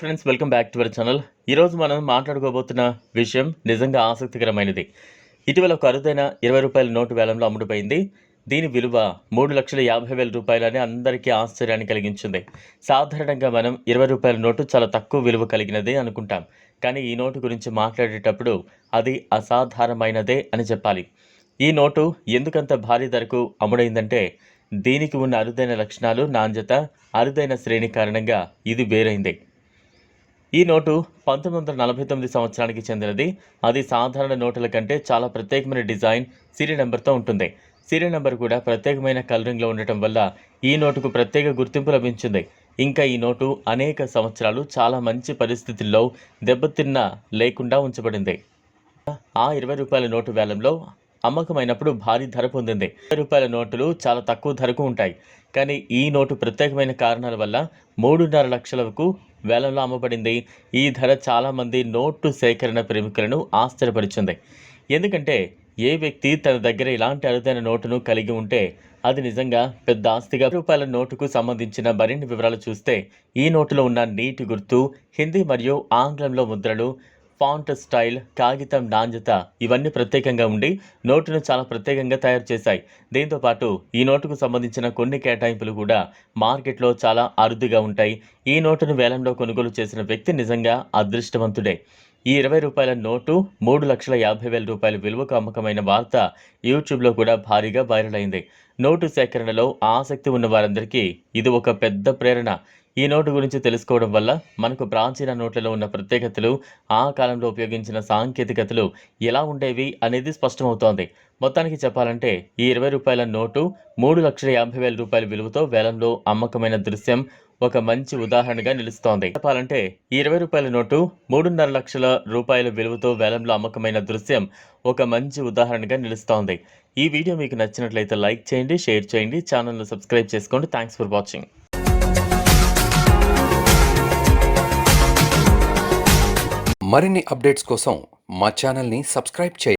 Friends welcome back to our channel ఈరోజు మనం మాట్లాడుకోబోతున్న విషయం నిజంగా ఆసక్తికరమైనది. ఇటీవల ఒక అరుదైన ఇరవై రూపాయల నోటు వేలంలో అమ్ముడుపోయింది. దీని విలువ మూడు లక్షల యాభై వేల రూపాయలని అందరికీ ఆశ్చర్యాన్ని కలిగించింది. సాధారణంగా మనం ఇరవై రూపాయల నోటు చాలా తక్కువ విలువ కలిగినదే అనుకుంటాం. కానీ ఈ నోటు గురించి మాట్లాడేటప్పుడు అది అసాధారణమైనదే అని చెప్పాలి. ఈ నోటు ఎందుకంత భారీ ధరకు అమ్ముడైందంటే దీనికి ఉన్న అరుదైన లక్షణాలు నాణ్యత అరుదైన శ్రేణి కారణంగా ఇది వేరైంది. ఈ నోటు పంతొమ్మిది వందల నలభై తొమ్మిది సంవత్సరానికి చెందినది. అది సాధారణ నోటుల కంటే చాలా ప్రత్యేకమైన డిజైన్ సీరియల్ నెంబర్తో ఉంటుంది. సీరియల్ నెంబర్ కూడా ప్రత్యేకమైన కలరింగ్లో ఉండటం వల్ల ఈ నోటుకు ప్రత్యేక గుర్తింపు లభించింది. ఇంకా ఈ నోటు అనేక సంవత్సరాలు చాలా మంచి పరిస్థితుల్లో దెబ్బతిన్న లేకుండా ఉంచబడింది. ఆ ఇరవై రూపాయల నోటు వేలంలో అమ్మకమైనప్పుడు భారీ ధర పొందింది. రూపాయల నోటులు చాలా తక్కువ ధరకు ఉంటాయి. కానీ ఈ నోటు ప్రత్యేకమైన కారణాల వల్ల మూడున్నర లక్షలకు వేలంలో అమ్మబడింది. ఈ ధర చాలామంది నోటు సేకరణ ప్రేమికులను ఆశ్చర్యపరిచింది. ఎందుకంటే ఏ వ్యక్తి తన దగ్గర ఇలాంటి అరుదైన నోటును కలిగి ఉంటే అది నిజంగా పెద్ద ఆస్తిగా. రూపాయల నోటుకు సంబంధించిన మరిన్ని వివరాలు చూస్తే ఈ నోటులో ఉన్న నీటి గుర్తు హిందీ మరియు ఆంగ్లంలో ముద్రలు ఫాంట్ స్టైల్ కాగితం నాణ్యత ఇవన్నీ ప్రత్యేకంగా ఉండి నోటును చాలా ప్రత్యేకంగా తయారు చేశాయి. దీంతో పాటు ఈ నోటుకు సంబంధించిన కొన్ని కేటాయింపులు కూడా మార్కెట్లో చాలా అరుదుగా ఉంటాయి. ఈ నోటును వేలంలో కొనుగోలు చేసిన వ్యక్తి నిజంగా అదృష్టవంతుడే. ఈ ఇరవై రూపాయల నోటు మూడు లక్షల యాభై వేల రూపాయల విలువకు అమ్మకమైన వార్త యూట్యూబ్లో కూడా భారీగా వైరల్ అయింది. నోటు సేకరణలో ఆసక్తి ఉన్న వారందరికీ ఇది ఒక పెద్ద ప్రేరణ. ఈ నోటు గురించి తెలుసుకోవడం వల్ల మనకు ప్రాచీన నోట్లలో ఉన్న ప్రత్యేకతలు ఆ కాలంలో ఉపయోగించిన సాంకేతికతలు ఎలా ఉండేవి అనేది స్పష్టమవుతోంది. మొత్తానికి చెప్పాలంటే ఈ ఇరవై రూపాయల నోటు మూడు లక్షల యాభై వేల రూపాయల విలువతో వేలంలో అమ్మకమైన దృశ్యం ఒక మంచి ఉదాహరణగా నిలుస్తోంది. చెప్పాలంటే ఇరవై రూపాయల నోటు మూడున్నర లక్షల రూపాయల విలువతో వేలంలో అమ్మకమైన దృశ్యం ఒక మంచి ఉదాహరణగా నిలుస్తోంది. ఈ వీడియో మీకు నచ్చినట్లయితే లైక్ చేయండి షేర్ చేయండి ఛానల్ను సబ్స్క్రైబ్ చేసుకోండి. థ్యాంక్స్ ఫర్ వాచింగ్ మరిన్ని అప్డేట్స్ కోసం మా ఛానల్ని సబ్స్క్రైబ్ చేయండి.